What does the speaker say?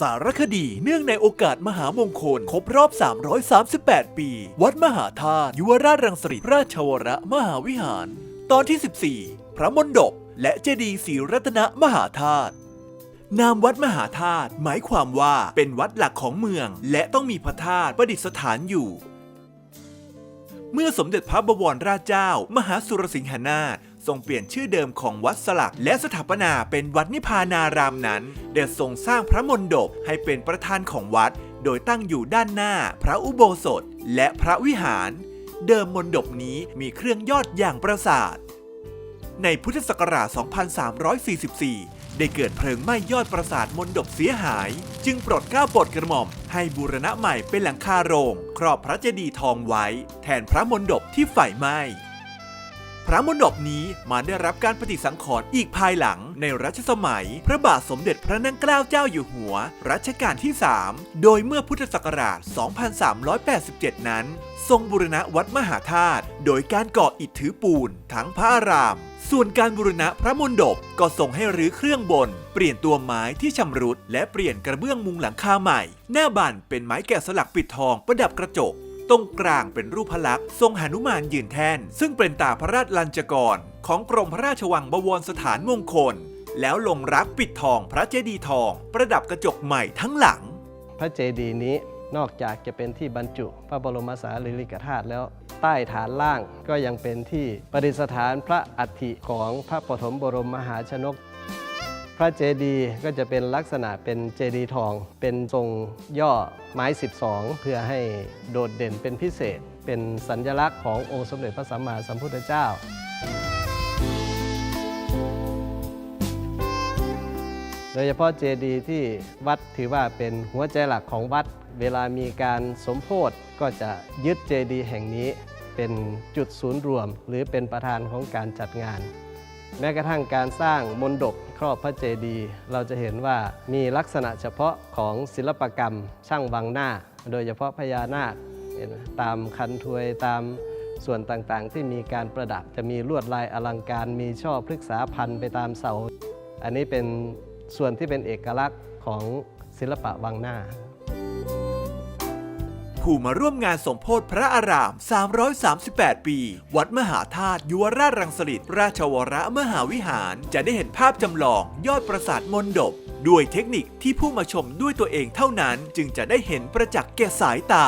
สารคดี เนื่องในโอกาสมหามงคล ครบรอบ 338 ปี วัดมหาธาตุยุวราชรังสฤษราชวรมหาวิหาร ตอนที่ 14 พระมณฑปและเจดีย์ศรีรัตนมหาธาตุนามวัดมหาธาตุหมายความว่าเป็นวัดหลักของเมือง และต้องมีพระธาตุประดิษฐานอยู่ เมื่อสมเด็จพระบวรราชเจ้า มหาสุรสิงหนาถ ทรงเปลี่ยนชื่อเดิมของวัดสลัก และสถาปนาเป็นวัดนิพพานารามนั้นได้ทรงสร้างพระมณฑปให้เป็นประธานของวัด โดยตั้งอยู่ด้านหน้าพระอุโบสถ และพระวิหาร เดิมมณฑปนี้มีเครื่องยอดอย่างประสาท ในพุทธศักราช 2344ได้เกิดเพลิงไหม้ยอดปราสาทมนดบเสียหาย จึงโปรดเกล้าโปรดกระหม่อม ให้บูรณะใหม่เป็นหลังคาโรง ครอบพระเจดีย์ทองไว้ แทนพระมนดบที่ไฟไหม้ ระมณฑปนี้มาได้รับการปฏิสังขรณ์อีกภายหลังในรัชสมัย พระบาทสมเด็จพระนั่งเกล้าเจ้าอยู่หัว รัชกาลที่ 3 โดยเมื่อพุทธศักราช 2387 นั้น ทรงบูรณะวัดมหาธาตุโดยการก่ออิฐถือปูน ทั้งพระอาราม ส่วนการบูรณะพระมณฑปก็ทรงให้รื้อเครื่องบน เปลี่ยนตัวไม้ที่ชำรุด และเปลี่ยนกระเบื้องมุงหลังคาใหม่ หน้าบันเป็นไม้แกะสลักปิดทองประดับกระจก ตรงกลางเป็นรูปพระลักษณ์ทรงหนุมานยืนแท่น ซึ่งเป็นตาพระราชลัญจกร ของกรมพระราชวังบวรสถานมงคล แล้วลงรักปิดทองพระเจดีย์ทอง ประดับกระจกใหม่ทั้งหลัง พระเจดีย์นี้นอกจากจะเป็นที่บรรจุพระบรมสารีริกธาตุแล้วใต้ฐานล่างก็ยังเป็นที่ประดิษฐานพระอัฐิของพระปฐมบรมมหาชนก ระเจดีย์ก็จะเป็นลักษณะเป็นเจดีย์ทอง เป็นทรงย่อไม้ 12 เพื่อให้โดดเด่นเป็นพิเศษ เป็นสัญลักษณ์ขององค์สมเด็จพระสัมมาสัมพุทธเจ้าโดยเฉพาะเจดีย์ที่วัดถือว่าเป็นหัวใจหลักของวัด เวลามีการสมโพธิก็จะยึดเจดีย์แห่งนี้เป็นจุดศูนย์รวม หรือเป็นประธานของการจัดงาน แม้กระทั่งการสร้างมนดบครอบพระเจดีย์เราจะเห็นว่ามีลักษณะเฉพาะของศิลปกรรมช่างวังหน้า โดยเฉพาะพญานาคตามคันทวยตามส่วนต่างๆ ที่มีการประดับจะมีลวดลายอลังการ มีช่อพฤกษาพันธุ์ไปตามเสา อันนี้เป็นส่วนที่เป็นเอกลักษณ์ของศิลปะวังหน้า ผู้มาร่วมงานสมโพธิพระอาราม 338 ปี วัดมหาธาตุยุวราชรังสฤษราชวรมหาวิหาร จะได้เห็นภาพจำลองยอดปราสาทมนดบ ด้วยเทคนิคที่ผู้มาชมด้วยตัวเองเท่านั้น จึงจะได้เห็นประจักษ์แก่สายตา